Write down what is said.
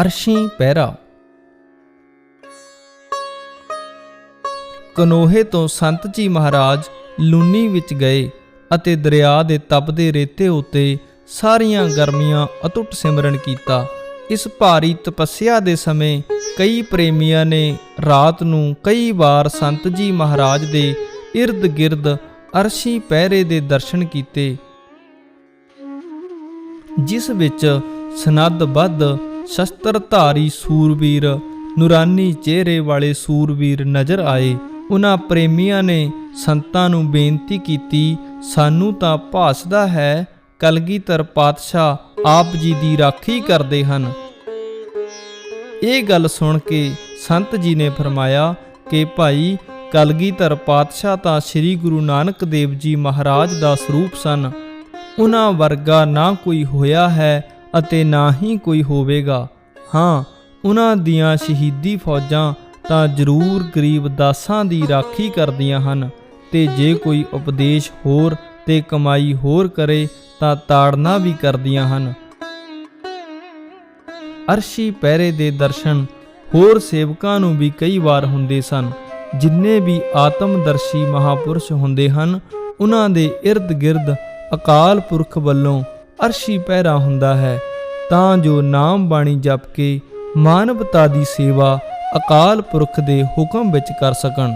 ਅਰਸ਼ੀ ਪਹਿਰਾ ਕਨੋਹੇ ਤੋਂ ਸੰਤ ਜੀ ਮਹਾਰਾਜ ਲੂਨੀ ਵਿੱਚ ਗਏ ਅਤੇ ਦਰਿਆ ਦੇ ਤਪਦੇ ਰੇਤੇ ਉੱਤੇ ਸਾਰੀਆਂ ਗਰਮੀਆਂ ਅਤੁੱਟ ਸਿਮਰਨ ਕੀਤਾ। ਇਸ ਭਾਰੀ ਤਪੱਸਿਆ ਦੇ ਸਮੇਂ ਕਈ ਪ੍ਰੇਮੀਆਂ ਨੇ ਰਾਤ ਨੂੰ ਕਈ ਵਾਰ ਸੰਤ ਜੀ ਮਹਾਰਾਜ ਦੇ ird ਗਿਰਦ ਅਰਸ਼ੀ ਪਹਿਰੇ ਦੇ ਦਰਸ਼ਨ ਕੀਤੇ। ਜਿਸ ਵਿੱਚ ਸਨੱਧ-ਬੱਧ ਸ਼ਸਤਰਧਾਰੀ ਸੂਰਬੀਰ, ਨੂਰਾਨੀ ਚਿਹਰੇ ਵਾਲੇ ਸੂਰਬੀਰ ਨਜ਼ਰ ਆਏ। ਉਹਨਾਂ ਪ੍ਰੇਮੀਆਂ ਨੇ ਸੰਤਾਂ ਨੂੰ ਬੇਨਤੀ ਕੀਤੀ, ਸਾਨੂੰ ਤਾਂ ਭਾਸਦਾ ਹੈ, ਕਲਗੀਧਰ ਪਾਤਸ਼ਾਹ ਆਪ ਜੀ ਦੀ ਰਾਖੀ ਕਰਦੇ ਹਨ। ਇਹ ਗੱਲ ਸੁਣ ਕੇ ਸੰਤ ਜੀ ਨੇ ਫਰਮਾਇਆ ਕਿ, ਭਾਈ, ਕਲਗੀਧਰ ਪਾਤਸ਼ਾਹ ਤਾਂ ਸ੍ਰੀ ਗੁਰੂ ਨਾਨਕ ਦੇਵ ਜੀ ਮਹਾਰਾਜ ਦਾ ਸਰੂਪ ਸਨ। ਉਹਨਾਂ ਵਰਗਾ ਨਾ ਕੋਈ ਹੋਇਆ ਹੈ ਅਤੇ ਨਾ ਹੀ ਕੋਈ ਹੋਵੇਗਾ। ਹਾਂ ਉਹਨਾਂ ਦੀਆਂ ਸ਼ਹੀਦੀ ਫੌਜਾਂ ਤਾਂ ਜ਼ਰੂਰ ਗਰੀਬ ਦਾਸਾਂ ਦੀ ਰਾਖੀ ਕਰਦੀਆਂ ਹਨ, ਤੇ ਜੇ ਕੋਈ ਉਪਦੇਸ਼ ਹੋਰ ਤੇ ਕਮਾਈ ਹੋਰ ਕਰੇ ਤਾਂ ਤਾੜਨਾ ਵੀ ਕਰਦੀਆਂ ਹਨ। ਅਰਸ਼ੀ ਪਹਿਰੇ ਦੇ ਦਰਸ਼ਨ ਹੋਰ ਸੇਵਕਾਂ ਨੂੰ ਵੀ ਕਈ ਵਾਰ ਹੁੰਦੇ ਸਨ। ਜਿੰਨੇ ਵੀ ਆਤਮਦਰਸ਼ੀ ਮਹਾਪੁਰਸ਼ ਹੁੰਦੇ ਹਨ ਉਹਨਾਂ ਦੇ ird ਗਿਰਦ ਅਕਾਲ ਪੁਰਖ ਵੱਲੋਂ ਅਰਸ਼ੀ ਪਹਿਰਾ ਹੁੰਦਾ ਹੈ, ਤਾਂ ਜੋ ਨਾਮ ਬਾਣੀ ਜਪ ਕੇ ਮਾਨਵਤਾ ਦੀ ਸੇਵਾ ਅਕਾਲ ਪੁਰਖ ਦੇ ਹੁਕਮ ਵਿੱਚ ਕਰ ਸਕਣ।